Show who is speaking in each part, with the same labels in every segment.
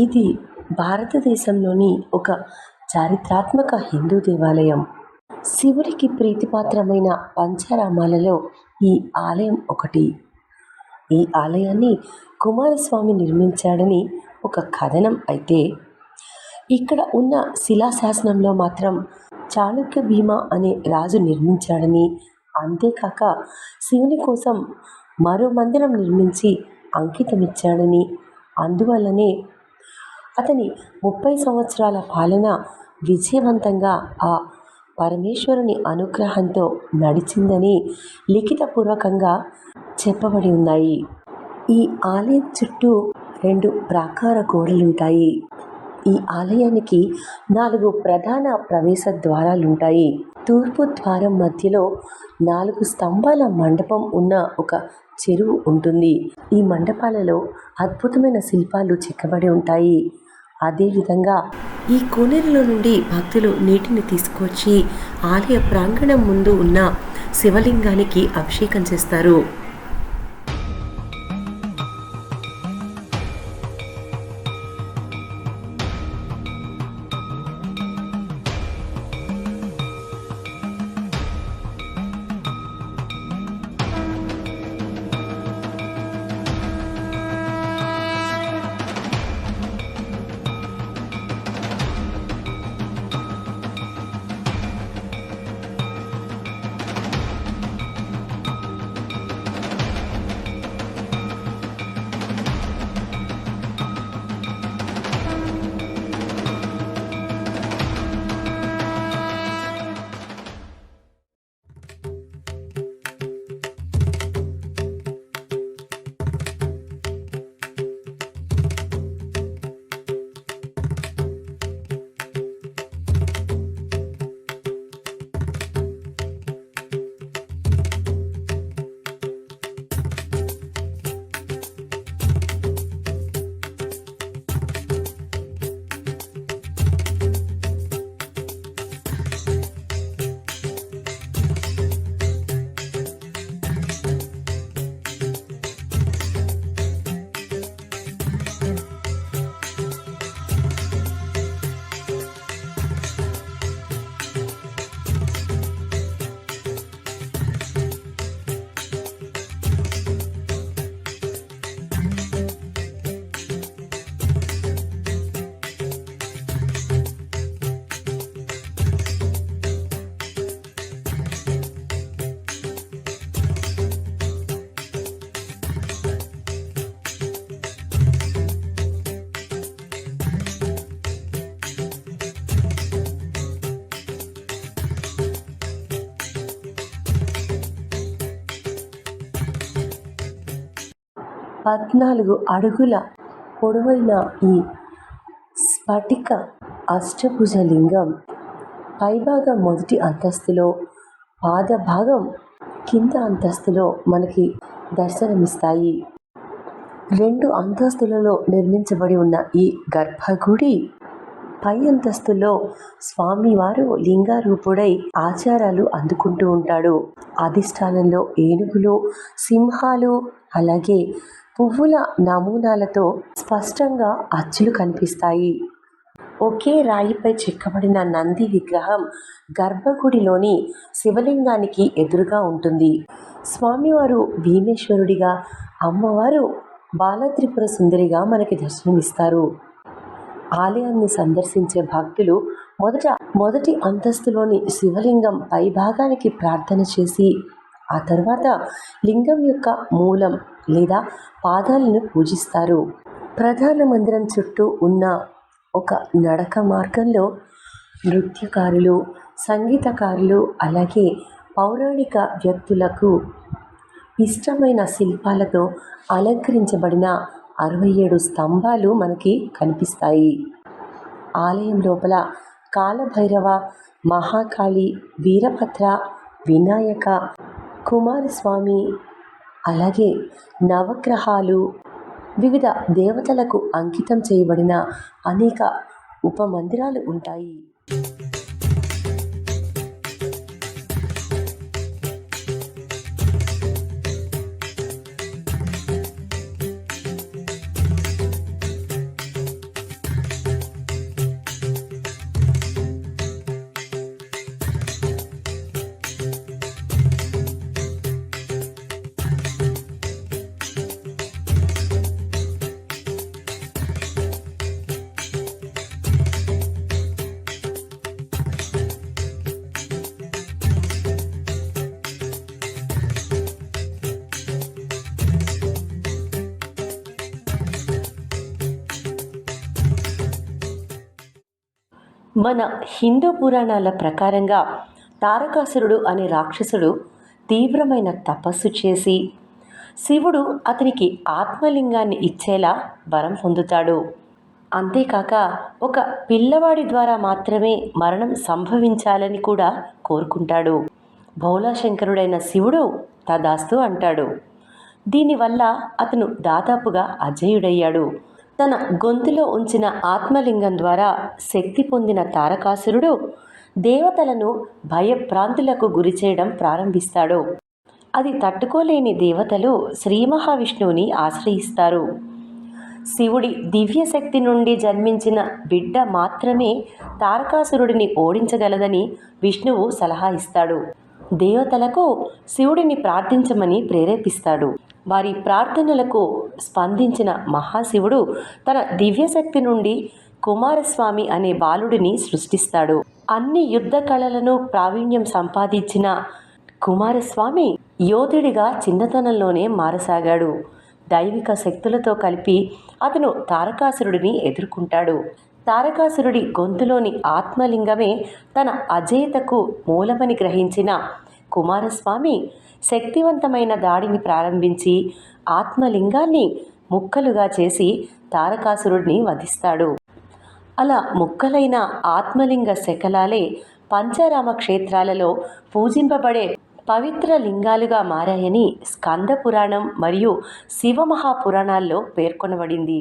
Speaker 1: ఇది భారతదేశంలోని ఒక చారిత్రాత్మక హిందూ దేవాలయం. శివుడికి ప్రీతిపాత్రమైన పంచారామాలలో ఈ ఆలయం ఒకటి. ఈ ఆలయాన్ని కుమారస్వామి నిర్మించాడని ఒక కథనం అయితే. ఇక్కడ ఉన్న శిలాశాసనంలో మాత్రం చాళుక్య భీమ అనే రాజు నిర్మించాడని అంతేకాక శివుని కోసం మరో మందిరం నిర్మించి అంకితమిచ్చాడని అందువల్లనే అతని ముప్పై సంవత్సరాల పాలన విజయవంతంగా ఆ పరమేశ్వరుని అనుగ్రహంతో నడిచిందని లిఖితపూర్వకంగా చెప్పబడి ఉన్నాయి. ఈ ఆలయం చుట్టూ రెండు ప్రాకార గోడలుంటాయి. ఈ ఆలయానికి నాలుగు ప్రధాన ప్రవేశ ద్వారాలుంటాయి. తూర్పు ద్వారం మధ్యలో నాలుగు స్తంభాల మండపం ఉన్న ఒక చెరువు ఉంటుంది. ఈ మండపాలలో అద్భుతమైన శిల్పాలు చెక్కబడి ఉంటాయి. అదేవిధంగా ఈ కోనేరులో నుండి భక్తులు నీటిని తీసుకొచ్చి ఆలయ ప్రాంగణం ముందు ఉన్న శివలింగానికి అభిషేకం చేస్తారు. పద్నాలుగు అడుగుల పొడవైన ఈ స్ఫటిక అష్టభుజ లింగం పైభాగం మొదటి అంతస్తులో పాదభాగం కింద అంతస్తులో మనకి దర్శనమిస్తాయి. రెండు అంతస్తులలో నిర్మించబడి ఉన్న ఈ గర్భగుడి పై అంతస్తులో స్వామివారు లింగారూపుడై ఆచారాలు అందుకుంటూ ఉంటాడు. అధిష్టానంలో ఏనుగులు సింహాలు అలాగే పువ్వుల నమూనాలతో స్పష్టంగా అచ్చులు కనిపిస్తాయి. ఒకే రాయిపై చెక్కబడిన నంది విగ్రహం గర్భగుడిలోని శివలింగానికి ఎదురుగా ఉంటుంది. స్వామివారు భీమేశ్వరుడిగా అమ్మవారు బాలత్రిపుర సుందరిగా మనకి దర్శనమిస్తారు. ఆలయాన్ని సందర్శించే భక్తులు మొదట మొదటి అంతస్తులోని శివలింగం పైభాగానికి ప్రార్థన చేసి ఆ తర్వాత లింగం యొక్క మూలం లేదా పాదాలను పూజిస్తారు. ప్రధాన మందిరం చుట్టూ ఉన్న ఒక నడక మార్గంలో నృత్యకారులు సంగీతకారులు అలాగే పౌరాణిక వ్యక్తులకు ఇష్టమైన శిల్పాలతో అలంకరించబడిన అరవై ఏడు స్తంభాలు మనకి కనిపిస్తాయి. ఆలయం లోపల కాలభైరవ మహాకాళి వీరభద్ర వినాయక కుమారస్వామి. అలాగే నవగ్రహాలు వివిధ దేవతలకు అంకితం చేయబడిన అనేక ఉపమందిరాలు ఉంటాయి. మన హిందూ పురాణాల ప్రకారంగా తారకాసురుడు అనే రాక్షసుడు తీవ్రమైన తపస్సు చేసి శివుడు అతనికి ఆత్మలింగాన్ని ఇచ్చేలా వరం పొందుతాడు. అంతేకాక ఒక పిల్లవాడి ద్వారా మాత్రమే మరణం సంభవించాలని కూడా కోరుకుంటాడు. భౌలాశంకరుడైన శివుడు తదాస్తు అంటాడు. దీనివల్ల అతను దాదాపుగా అజయుడయ్యాడు. తన గొంతులో ఉంచిన ఆత్మలింగం ద్వారా శక్తి పొందిన తారకాసురుడు దేవతలను భయభ్రాంతులకు గురిచేయడం ప్రారంభిస్తాడు. అది తట్టుకోలేని దేవతలు శ్రీ మహావిష్ణువుని ఆశ్రయిస్తారు. శివుడి దివ్య శక్తి నుండి జన్మించిన బిడ్డ మాత్రమే తారకాసురుడిని ఓడించగలదని విష్ణువు సలహా ఇస్తాడు. దేవతలకు శివుడిని ప్రార్థించమని ప్రేరేపిస్తాడు. వారి ప్రార్థనలకు స్పందించిన మహాశివుడు తన దివ్యశక్తి నుండి కుమారస్వామి అనే బాలుడిని సృష్టిస్తాడు. అన్ని యుద్ధ కళలను ప్రావీణ్యం సంపాదించిన కుమారస్వామి యోధుడిగా చిన్నతనంలోనే మారసాగాడు. దైవిక శక్తులతో కలిపి అతను తారకాసురుడిని ఎదుర్కొంటాడు. తారకాసురుడి గొంతులోని ఆత్మలింగమే తన అజేతకు మూలమని గ్రహించిన కుమారస్వామి శక్తివంతమైన దాడిని ప్రారంభించి ఆత్మలింగాన్ని ముక్కలుగా చేసి తారకాసురుడిని వధిస్తాడు. అలా ముక్కలైన ఆత్మలింగ శకలాలే పంచరామ క్షేత్రాలలో పూజింపబడే పవిత్ర లింగాలుగా మారాయని స్కంద పురాణం మరియు శివమహాపురాణాల్లో పేర్కొనబడింది.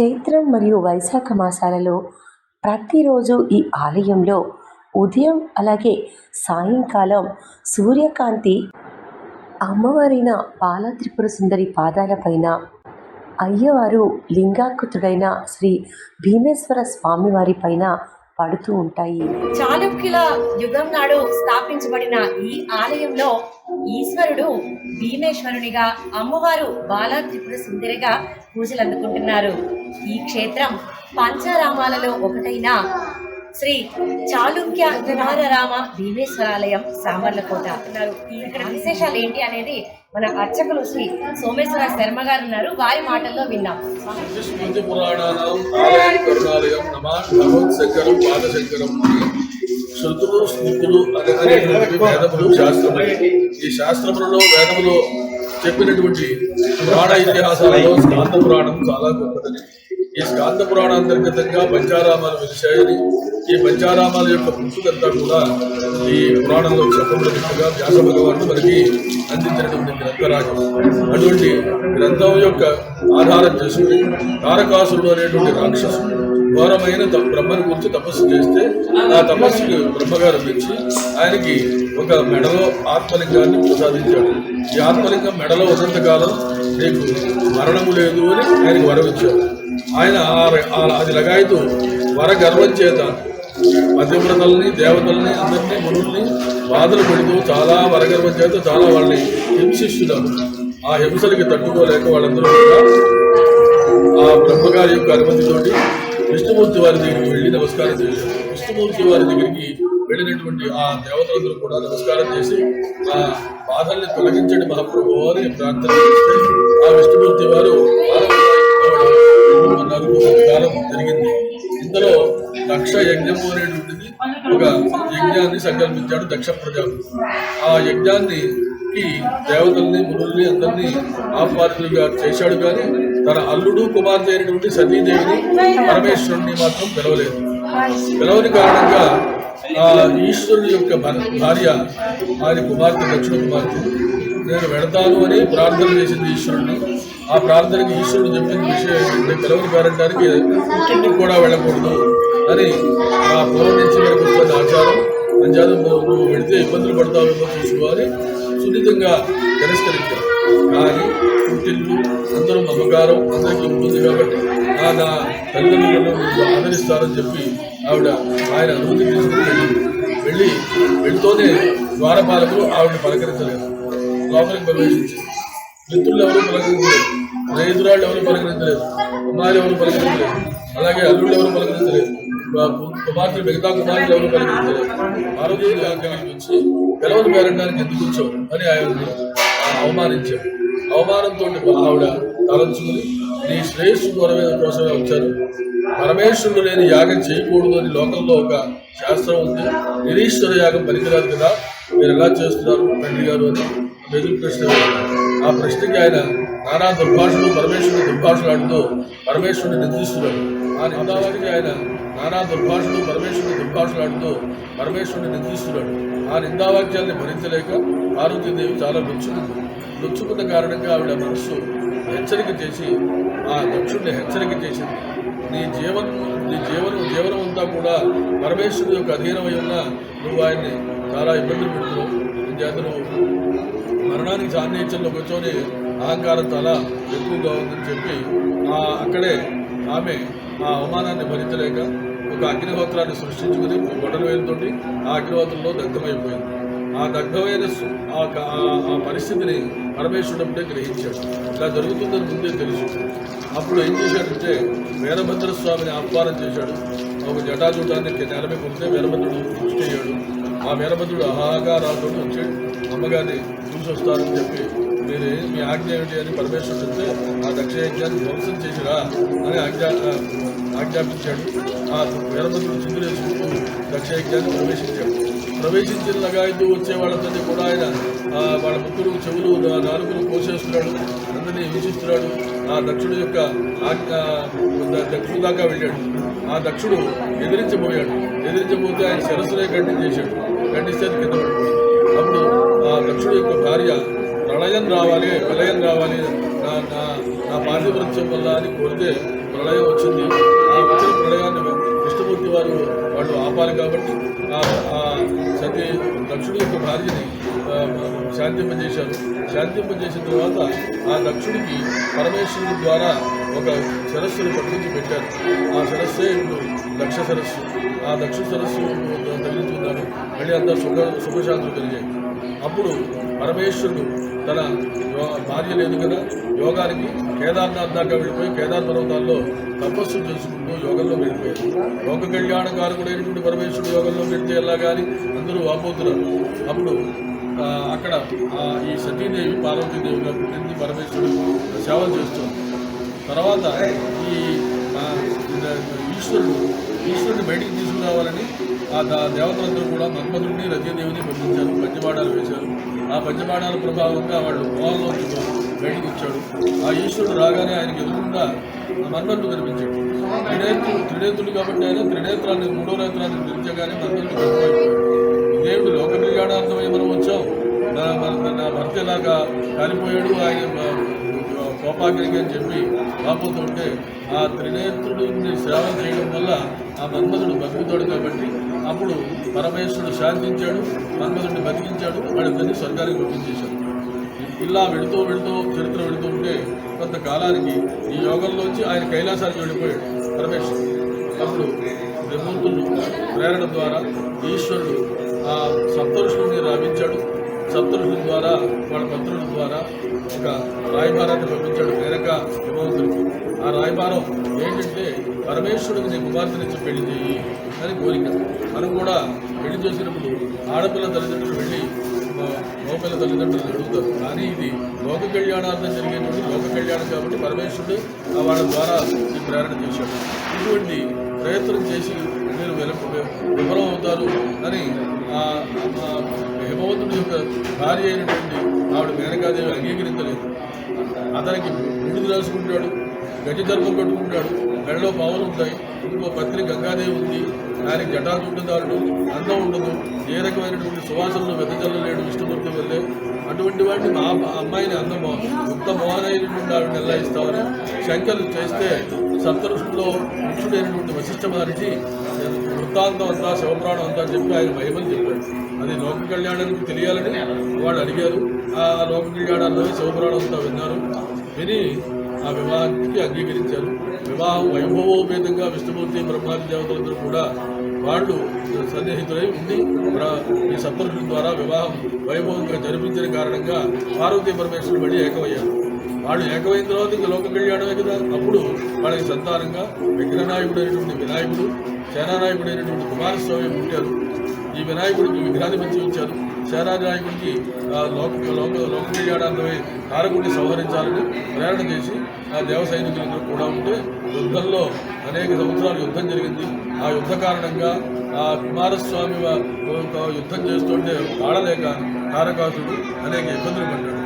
Speaker 1: చైత్రం మరియు వైశాఖ మాసాలలో ప్రతిరోజు ఈ ఆలయంలో ఉదయం అలాగే సాయంకాలం సూర్యకాంతి అమ్మవారైన బాలత్రిపుర సుందరి పాదాలపైన అయ్యవారు లింగాకృతుడైన శ్రీ భీమేశ్వర స్వామివారి పైన పడుతూ ఉంటాయి.
Speaker 2: చాళుక్యుల యుగం నాడు స్థాపించబడిన ఈ ఆలయంలో ఈశ్వరుడు భీమేశ్వరునిగా అమ్మవారు బాలా త్రిపుర సుందరిగా పూజలు అందుకుంటున్నారు ఈ క్షేత్రం పంచారామాలలో ఒకటైన శ్రీ చాళుక్య విహారరామ భీమేశ్వరాలయం సామర్లకోట అన్నారు ఇక్కడ విశేషాలు ఏంటి అనేది మన అర్చకులు శ్రీ సోమేశ్వర శర్మ గారు ఉన్నారు. వారి మాటల్లో విన్నాం.
Speaker 3: శృతులు స్మృతులు అనే- వేదములు శాస్త్రములు. ఈ శాస్త్రములలో వేదములో చెప్పినటువంటి పురాణ ఇతిహాసాలలో స్కాంత పురాణం చాలా గొప్పదని ఈ స్కాంద పురాణ అంతర్గతంగా పంచారామాలు వెలిచాయని ఈ పంచారామాల యొక్క పుట్టుకంతా కూడా ఈ పురాణంలో చెప్పబడినట్టుగా వ్యాస భగవాను మనకి అందించినటువంటి గ్రంథరాజు. అటువంటి గ్రంథం యొక్క ఆధారం చేసుకుని తారకాసుడు అనేటువంటి రాక్షసుడు ఘోరమైన బ్రహ్మను గురించి తపస్సు చేస్తే ఆ తపస్సుకు బ్రహ్మగారు పెంచి ఆయనకి ఒక మెడలో ఆత్మలింగాన్ని ప్రసాదించాడు. ఈ ఆత్మలింగం మెడలో ఉన్నంతకాలం నీకు మరణము లేదు అని ఆయనకు వరవిచ్చాడు ఆయన అది లగాయతూ వర గర్వం చేత మధ్యవ్రతల్ని దేవతల్ని అందరినీ మునుల్ని బాధలు పెడుతూ చాలా వరగర్వం చేత చాలా వాళ్ళని హింసిస్తున్నారు. ఆ హింసలకి తట్టుకోలేక వాళ్ళందరూ కూడా ఆ బ్రహ్మగారి యొక్క అనుమతితోటి విష్ణుమూర్తి వారి దగ్గరికి వెళ్ళి నమస్కారం చేశారు. విష్ణుమూర్తి వారి దగ్గరికి వెళ్ళినటువంటి ఆ దేవతలందరూ కూడా నమస్కారం చేసి ఆ బాధల్ని తొలగించండి మహాప్రభు అని ప్రార్థన చేస్తే ఆ విష్ణుమూర్తి వారు దక్ష యజ్ఞము అనేటువంటిది ఒక యజ్ఞాన్ని సంకల్పించాడు దక్ష ప్రజలు. ఆ యజ్ఞాన్ని దేవతల్ని మునుల్ని అందరినీ ఆహ్వానితులుగా చేశాడు కానీ తన అల్లుడు కుమార్తె అయినటువంటి సతీదేవిని పరమేశ్వరుణ్ణి మాత్రం పిలవలేదు. పిలవని కారణంగా ఆ ఈశ్వరుని యొక్క భార్య ఆయన కుమార్తె దక్షిణ కుమార్తె నేను వెడతాను అని ప్రార్థన చేసింది ఈశ్వరుడిని ఆ ప్రార్థనకి ఈశ్వరుడు చెప్పిన విషయం ఏంటంటే పిలవని పేరంటానికి ఇంటికి కూడా వెళ్ళకూడదు. అని ఆ పూర్వం నుంచి మనకు వస్తున్న ఆచారం అంచేత నువ్వు వెళితే ఇబ్బందులు పడతావేమో చూసుకోవాలి. సున్నితంగా తిరస్కరించారు. కానీ పుట్టిల్లు అందరూ మమకారం అందరికీ ఉంటుంది కాబట్టి నా నా తల్లిదండ్రులను ఆదరిస్తారని చెప్పి ఆవిడ ఆయన అనుమతి తీసుకుని వెళ్ళింది వెళ్ళి వెళ్తూనే ద్వారపాలకులు ఆవిడని పలకరించలేదు. లోపలికి ప్రవేశించారు. మిత్రులు ఎవరు పలకరించలేదు. రైతురాళ్ళు ఎవరు పలకరించలేదు. అమ్మాయిలు ఎవరు పలకరించలేదు. అలాగే అల్లుళ్ళు ఎవరు పలకరించలేదు. కుమార్తె మిగతా కుమార్తెలు ఎవరు పలకరించలేదు ఆరోగ్య దగ్గరికి వచ్చి పిలవని పేరడానికి ఎందుకు వచ్చావు అని ఆయన్ని అవమానించారు. అవమానంతో ఆవిడ తలంచుకుని నీ శ్రేయస్సు కొరమైన కోసమే వచ్చారు పరమేశ్వరుడు లేని యాగం చేయకూడదు అని లోకంలో ఒక శాస్త్రం ఉంది. నిరీశ్వర యాగం పనికిరాదు కదా. మీరు ఎలా చేస్తున్నారు తండ్రి గారు అని ఎదురు ప్రశ్న ఆ ప్రశ్నకి ఆయన నానా దుర్భాషలు పరమేశ్వరుడు దుర్భాషలు ఆడుతూ పరమేశ్వరుడు నిందిస్తున్నాడు ఆ నిందావానికి ఆయన నానా దుర్భాషలు పరమేశ్వరుడు దుర్భాషలాడుతూ పరమేశ్వరుని నిందిస్తున్నాడు. ఆ నిందావాక్యాన్ని భరించలేక పార్వతీదేవి చాలా నొచ్చుకుంది నొచ్చుకున్న కారణంగా ఆవిడ మనస్సు హెచ్చరిక చేసి ఆ దక్షుడిని హెచ్చరిక చేసింది. నీ జీవనం నీ జీవనం జీవనం అంతా కూడా పరమేశ్వరుడు యొక్క అధీనమై ఉన్న నువ్వు ఆయన్ని చాలా ఇబ్బందులు పెడుతున్నావు. చేత నువ్వు మరణానికి సాన్నిహిత్యంలో కూర్చొని అహంకారం చాలా ఎక్కువగా ఉందని చెప్పి ఆ అక్కడే ఆమె ఆ అవమానాన్ని భరించలేక ఒక అగ్నిహోత్రాన్ని సృష్టించుకుని గొడవ వేలుతోటి ఆ అగ్నిహోత్రంలో దగ్ధమైపోయింది. ఆ దగ్ధమైన ఆ పరిస్థితిని పరమేశ్వరుడు అప్పుడే గ్రహించాడు. ఇలా జరుగుతుందని ముందే తెలుసు. అప్పుడు ఏం చేశాడంటే వీరభద్ర స్వామిని ఆహ్వానం చేశాడు. ఒక జటాజూటాన్ని నేల మీద ఉంటే వీరభద్రుడు చేయాడు అయ్యాడు. ఆ వీరభద్రుడు అహాగారాలతో వచ్చాడు. అమ్మగారిని చూసి వస్తారని చెప్పి మీరు మీ ఆజ్ఞ ఏమిటి? అని పరమేశ్వరుడు చెప్తే ఆ దక్షయజ్ఞాన్ని ధ్వంసం చేసిరా అని ఆజ్ఞా ఆజ్ఞాపించాడు. ఆ వీరభద్రుడు చిందులేసుకుంటూ దక్ష యజ్ఞాన్ని ప్రవేశించాడు ప్రవేశించిన లగాయతూ వచ్చే వాళ్ళందరినీ కూడా ఆయన వాళ్ళ ముక్కులు చెవులు నాలుగులు కోసేస్తున్నాడు అందరినీ హింసిస్తున్నాడు ఆ దక్షుడు యొక్క దక్షుడు దాకా వెళ్ళాడు. ఆ దక్షుడు ఎదిరించబోయాడు. ఎదిరించబోతే ఆయన శిరస్సునే ఖండించేశాడు ఖండిస్తే కింద పడిపోయింది. అప్పుడు ఆ దక్షుడు యొక్క భార్య ప్రళయం రావాలి ప్రళయం రావాలి నా నా నా పాతివృత్యం వల్ల అని కోరితే ప్రళయం వచ్చింది. వాళ్ళు కాబట్టి ఆ సతీ దక్షుడి యొక్క భార్యని శాంతింపజేశారు. శాంతింపజేసిన తర్వాత ఆ దక్షుడికి పరమేశ్వరుడి ద్వారా ఒక సరస్సును పట్టించి పెట్టారు. ఆ సరస్సే ఇప్పుడు దక్ష సరస్సు ఆ దక్ష సరస్సు తగిలించుకున్నారు మళ్ళీ అంతా సుఖ సుఖశాంతులు కలిగాయి అప్పుడు పరమేశ్వరుడు తన భార్య లేదు కదా. యోగానికి కేదార్నాథ్ దాకా వెళ్ళిపోయి కేదార్ పర్వతాల్లో తపస్సు చేసుకుంటూ యోగంలో వెళ్ళిపోయారు లోక కళ్యాణకారకుడైనటువంటి పరమేశ్వరుడు యోగంలో వెళ్తే ఎలా కానీ అందరూ వాపోతున్నారు. అప్పుడు అక్కడ ఈ సతీదేవి పార్వతీదేవిగా పుట్టింది పరమేశ్వరుడు. సేవలు చేస్తుంది తర్వాత ఈ ఈశ్వరుడు ఈశ్వరుని బయటికి తీసుకురావాలని ఆ దేవతలందరూ కూడా మన్మధుడిని రజయదేవిని పంపించారు పంచబాణాలు వేశారు. ఆ పంచబాణాల ప్రభావంగా వాళ్ళు పొలంలోకి బయటికి వచ్చాడు ఆ ఈశ్వరుడు రాగానే ఆయనకి ఎదురుకుండా మన్మధుడు కనిపించాడు త్రినేత్రుడు త్రినేత్రుడు కాబట్టి ఆయన త్రినేత్రాన్ని మూడో నేత్రాన్ని పిలిచగానే మన్మధుడు దేవుడు లోక కళ్యాణార్థమై మనం వచ్చాం. మన- భర్త ఇలాగా కాలిపోయాడు ఆయన ఆ, అని చెప్పి రాబోతుంటే ఆ త్రినేత్రుడిని సేవ చేయడం వల్ల ఆ మన్మధుడు బతుకుతాడు కాబట్టి అప్పుడు పరమేశ్వరుడు శాంతించాడు మన్మధుడిని బతికించాడు వాళ్ళిద్దరిని స్వర్గానికి పంపించేశాడు ఇలా వెళుతూ వెళుతూ చరిత్ర వెళుతూ ఉంటే కొంతకాలానికి ఈ యోగంలోంచి ఆయన కైలాసానికి వెళ్ళిపోయాడు పరమేశ్వరుడు. అప్పుడు త్రిమూర్తులు ప్రేరణ ద్వారా ఈశ్వరుడు ఆ సంతోషుడిని రావించాడు. సప్తఋషుల ద్వారా వాళ్ళ మంత్రుల ద్వారా ఒక రాయభారాన్ని పంపించాడు. మేనక హిమవంతుడికి ఆ రాయభారం ఏంటంటే పరమేశ్వరుడికి నీ కుమార్తెనిచ్చి పెళ్ళి చేయి అని కోరిక. మనం కూడా పెళ్ళి చేసినప్పుడు ఆడపిల్ల తల్లిదండ్రులు వెళ్ళి లోపల తల్లిదండ్రులు అడుగుతారు. కానీ ఇది లోక కళ్యాణార్థం జరిగేటువంటి లోక కళ్యాణం కాబట్టి పరమేశ్వరుడు ఆ వాళ్ళ ద్వారా ఈ ప్రేరణ చేశాడు. ఇటువంటి ప్రయత్నం చేసి మీరు వెల- విఫలం అవుతారు అని ఆ యొక్క భార్య అయినటువంటి ఆవిడ మేనకాదేవి అంగీకరించలేదు. అతనికి విడుదల రాసుకుంటాడు గజ దర్భం కట్టుకుంటాడు మెడలో పావులు ఉంటాయి ఇంకో పత్రి గంగాదేవి ఉంది ఆయనకి జటాజుట్టుదారుడు అందం ఉండదు ఏ రకమైనటువంటి సువాసనలు వెదజల్లలేడు విష్ణుమూర్తి వల్లే. అటువంటి వాడిని మా అమ్మాయిని అందం ఉత్త మోహనైనటువంటి ఆవిడ నిర్ణయిస్తామని శంకలు చేస్తే సప్తరుషుల్లో ముఖ్యుడైనటువంటి వశిష్ఠ మహర్షి వృత్తాంతం అంతా శివప్రాణం అంతా చెప్పి ఆయన మహిమని చెప్పాడు. అది లోక కళ్యాణానికి తెలియాలని వాళ్ళు అడిగారు. ఆ లోక కళ్యాణాన్ని శివపురాణం అంతా విన్నారు. విని ఆ వివాహానికి అంగీకరించారు. వివాహం వైభవోపేతంగా విష్ణుమూర్తి బ్రహ్మాది దేవతలందరూ కూడా వాళ్ళు సన్నిహితులై ఉండి ఈ సప్తరుషుల ద్వారా వివాహం వైభవంగా జరిపించిన కారణంగా పార్వతీ పరమేశ్వరుడు మళ్ళీ ఏకమయ్యారు. వాళ్ళు ఏకమైన తర్వాత ఇంకా లోక కళ్యాణమే కదా. అప్పుడు వాళ్ళకి సంతానంగా విగ్రహనాయకుడైనటువంటి వినాయకుడు సేనానాయకుడైనటువంటి కుమారస్వామి పుట్టారు. ఈ వినాయకుడికి విగ్రహాధిపతి ఉంచారు. సేనానాయకుడికి లోక లోక లోక కళ్యాణార్థమై కారకుడిని సంహరించాలని ప్రేరణ చేసి ఆ దేవ సైనికులందరూ కూడా ఉంటే యుద్ధంలో అనేక సంవత్సరాలు యుద్ధం జరిగింది. ఆ యుద్ధ కారణంగా ఆ కుమారస్వామి ఒక యుద్ధం చేస్తుంటే ఆడలేక తారకాసుడు అనేక ఇబ్బందులు పడ్డాడు.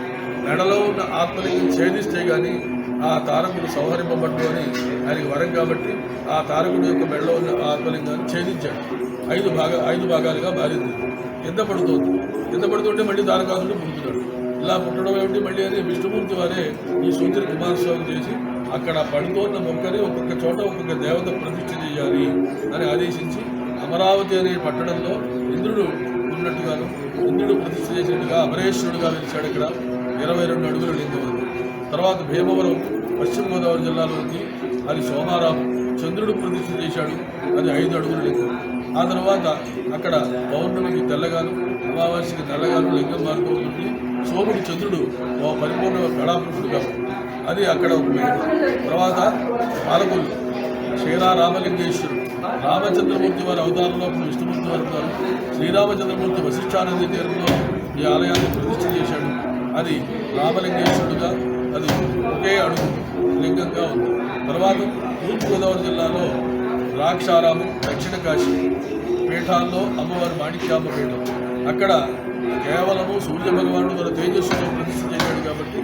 Speaker 3: మెడలో ఉన్న ఆత్మలింగం ఛేదిస్తే కానీ ఆ తారకుడు సంహరింపబడ్డు అని ఆయనకి వరం కాబట్టి ఆ తారకుడు యొక్క మెడలో ఉన్న ఆత్మలింగాన్ని ఛేదించాడు. ఐదు భాగా ఐదు భాగాలుగా మారింది. కింద పడుతోంది. కింద పడుతుంటే మళ్ళీ తారకాసుడు పుడుతున్నాడు. ఇలా పుట్టడం ఏమిటి? మళ్ళీ అని విష్ణుమూర్తి వారే ఈ సూర్యుని కుమారస్వామి చేసి అక్కడ పడుతోన్న మొక్కని ఒక్కొక్క చోట ఒక్కొక్క దేవత ప్రతిష్ఠ చేయాలి అని ఆదేశించి అమరావతి అనే పట్టణంలో ఇంద్రుడు ఉన్నట్టుగాను ఇంద్రుడు ప్రతిష్ఠ చేసినట్టుగా అమరేశ్వరుడుగా వెలిచాడు ఇక్కడ ఇరవై రెండు అడుగుల లింగం తర్వాత భీమవరం పశ్చిమ గోదావరి జిల్లాలో ఉంది. అది సోమారాము చంద్రుడు ప్రతిష్ఠ చేశాడు. అది ఐదు అడుగుల లింగం ఆ తర్వాత అక్కడ పౌర్ణమికి తెల్లగాను అమావాస్యకి తెల్లగాను లింగం మారుతూ ఉంటుంది సోముడు చంద్రుడు ఓ పరిపూర్ణ కళాపురుషుడుగా అది అక్కడ ఒక పేరు తర్వాత పాలకొల్లు శ్రీరామలింగేశ్వరుడు రామచంద్రమూర్తి వారి అవతారంలో విష్ణుమూర్తి వారు శ్రీరామచంద్రమూర్తి వశిష్ఠానంది తీరంలో ఈ ఆలయాన్ని ప్రతిష్ఠ చేశాడు. అది రామలింగేశ్వరుడుగా అది ఒకే అడుగు లింగంగా ఉంది. తర్వాత తూర్పుగోదావరి జిల్లాలో ద్రాక్షారాము దక్షిణ కాశీ పీఠాల్లో అమ్మవారి మాణిక్యామ్మ పీఠం. అక్కడ కేవలము సూర్య భగవానుడు తన తేజస్సుతో ప్రతిష్ఠ చేశాడు కాబట్టి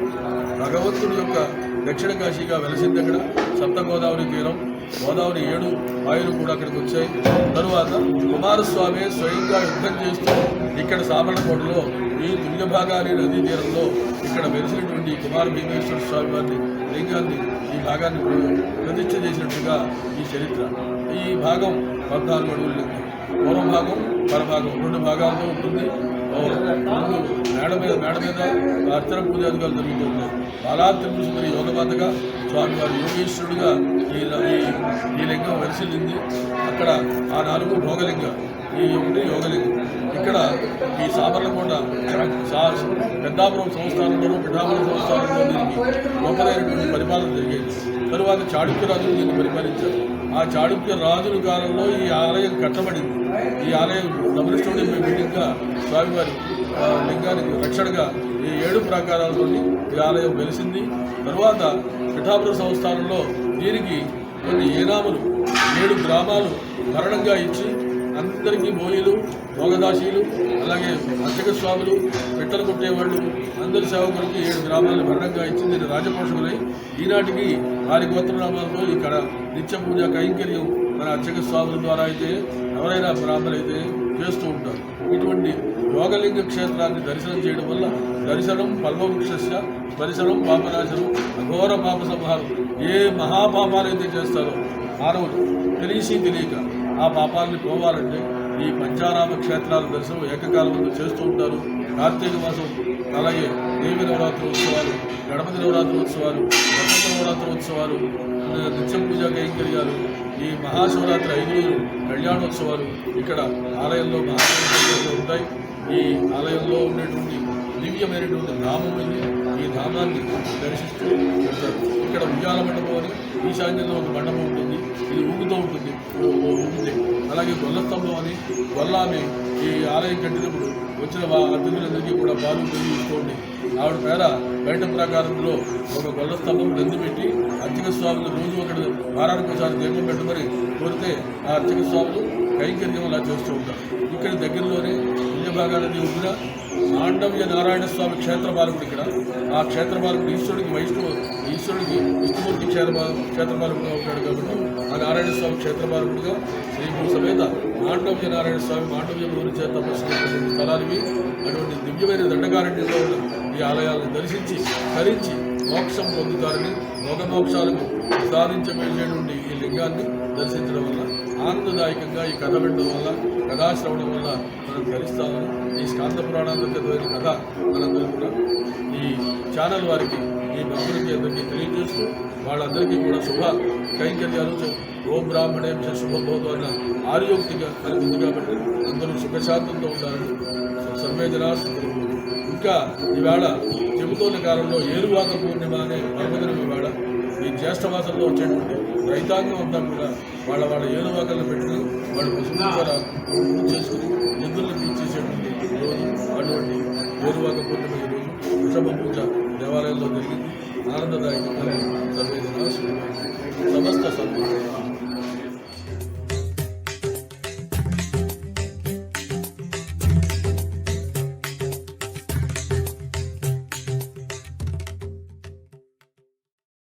Speaker 3: భగవంతుడి యొక్క దక్షిణ కాశీగా వెలసింది అక్కడ. సప్తగోదావరి తీరం గోదావరి ఏడు ఆయులు కూడా అక్కడికి వచ్చాయి. తరువాత కుమారస్వామి స్వయంగా యుద్ధం చేస్తూ ఇక్కడ సామర్లకోటలో ఈ తుల్యభాగాని నదీ తీరంలో ఇక్కడ వెలిసినటువంటి కుమార భీమేశ్వర స్వామి వారిని లింగాన్ని ఈ భాగాన్ని ప్రతిష్ఠ చేసినట్టుగా ఈ చరిత్ర. ఈ భాగం పద్నాలుగు అడుగులు లింగం పూర్వ భాగం పరభాగం రెండు భాగాలతో ఉంటుంది. మేడ మీద మేడ మీద అర్చన పూజాదిగాలు జరుగుతుంటాయి బాలా త్రిపుర యోగమాతగా స్వామివారి యోగేశ్వరుడుగా ఈ ఈ- ఈ లింగం వెలిసిల్లింది. అక్కడ ఆ నాలుగు భోగలింగం ఈ ఒకటి యోగలింగం. ఇక్కడ ఈ సాబర్లకోట పెద్దాపురం సంస్థానంలోనూ పిఠాపురం సంస్థానంలో దీనికి గొప్పదైనటువంటి పరిపాలన జరిగేది. తరువాత చాళుక్య రాజులు దీన్ని పరిపాలించారు. ఆ చాళుక్య రాజుల కాలంలో ఈ ఆలయం కట్టబడింది. ఈ ఆలయం డబుల్స్టోరీ బిల్డింగ్గా స్వామివారి లింగానికి రక్షణగా ఈ ఏడు ప్రాకారాలతోని ఈ ఆలయం వెలిసింది. తరువాత పిఠాపుర సంస్థానంలో దీనికి కొన్ని ఏనాములు ఏడు గ్రామాలు మరణంగా ఇచ్చి అందరికీ బోయిలు భోగదాసీలు అలాగే అర్చక స్వాములు పెట్టలు కొట్టేవాళ్ళు అందరి సేవకులకి ఏడు గ్రామాలను భరణంగా ఇచ్చి దీన్ని రాజపోషకులై ఈనాటికి వారి గోత్రనామాలతో ఇక్కడ నిత్య పూజ కైంకర్యం మన అర్చక స్వాముల ద్వారా అయితే ఎవరైనా బ్రాహ్మణులైతే చేస్తూ ఉంటారు. ఇటువంటి యోగలింగ క్షేత్రాన్ని దర్శనం చేయడం వల్ల దర్శనం పల్మవృక్షస్య పరిసరం పాపనాశనం అఘోర పాప సంహారం ఏ మహాపాపాలైతే చేస్తారో మానవులు తెలిసి తెలియక ఆ పాపాలని పోవాలంటే ఈ పంచారామ క్షేత్రాల దర్శనం ఏకకాలంలో చేస్తూ ఉంటారు. కార్తీక మాసం అలాగే దేవి నవరాత్రి ఉత్సవాలు గణపతి నవరాత్రి ఉత్సవాలు వసంత నవరాత్రి ఉత్సవాలు నిత్యం పూజా కైంకర్యాలు ఈ మహాశివరాత్రి ఐదు రోజులు కళ్యాణోత్సవాలు ఇక్కడ ఆలయంలో మహాశివరాత్రి ఉంటాయి. ఈ ఆలయంలో ఉండేటువంటి దివ్యమైనటువంటి ధామం ఉంది. ఈ ధామాన్ని దర్శిస్తూ వెళ్తారు ఇక్కడ ఉయ్యాల మండపం అని ఈశాన్యంలో ఒక మండపం ఉంటుంది. ఇది ఊగుతూ ఉంటుంది. ఊ- అలాగే గొల్లస్తంభం అని గొల్లామే ఈ ఆలయం కట్టినప్పుడు వచ్చిన అతిథులందరికీ కూడా పాలు పెరిగి ఇస్తూ ఆవిడ పేర బయట ప్రాకారంలో ఒక గొల్ల స్తంభం నంది పెట్టి అర్చక స్వాములు రోజు ఒకటి వారానికి ఒకసారి దీపం పెట్టుకొని కోరితే ఆ అర్చక స్వాములు కైంకర్యం అలా చేస్తూ ఉంటారు. ఇక్కడ దగ్గరలోనే పుణ్యభాగానది దేవుడిన మాండవ్య నారాయణ స్వామి క్షేత్ర బాలకుడు ఇక్కడ. ఆ క్షేత్ర బాలకుడు ఈశ్వరుడికి వైష్ణవ ఈశ్వరుడికి విష్ణుమూర్తి క్షేత్ర క్షేత్ర బాలకుడుగా ఉంటాడు కాబట్టి ఆ నారాయణ స్వామి క్షేత్ర బాలకుడుగా శ్రీభూ సమేత మాండవ్య నారాయణ స్వామి మాండవ్య గురి చేత తపస్సు స్థలాలు ఇవి. అటువంటి దివ్యమైన దండకారణ్యంలో ఉన్న ఈ ఆలయాలను దర్శించి ధరించి మోక్షం పొందుతారని మోక్షాలకు నుండి ఈ లింగాన్ని దర్శించడం వల్ల ఆనందదాయకంగా ఈ కథ వినడం వల్ల కథాశ్రవణం వల్ల మనం ధరిస్తామని ఈ స్కాంత పురాణాంతర్గతమైన కథ మనందరూ కూడా ఈ ఛానల్ వారికి ఈ భక్తులకి అందరికీ తెలియజేస్తూ వాళ్ళందరికీ కూడా శుభ కైంకర్యాలు చే- ఓం బ్రాహ్మణేం చ అన్న ఆరోగ్యంగా కలిగింది కాబట్టి అందరూ సుఖశాంతంతో ఉండాలని సర్వే ఇంకా ఈవేళ చెబుతోన్న కాలంలో ఏరువాత పూర్ణిమ అనే పర్వదినం ఈవేళ ఈ జ్యేష్ఠమాసంలో వచ్చేటువంటి రైతాంగం అంతా కూడా వాళ్ళ వాళ్ళ ఏరువాకలను పెట్టుకుని వాళ్ళు పశువుల పూజ చేసుకుని నిధులను పూజేసేటువంటి రోజు అటువంటి ఏరువాక పూర్ణిమ ఈరోజు వృషభ పూజ దేవాలయంలో జరిగింది. ఆనందదాయకంగా సమస్త సద్భుతం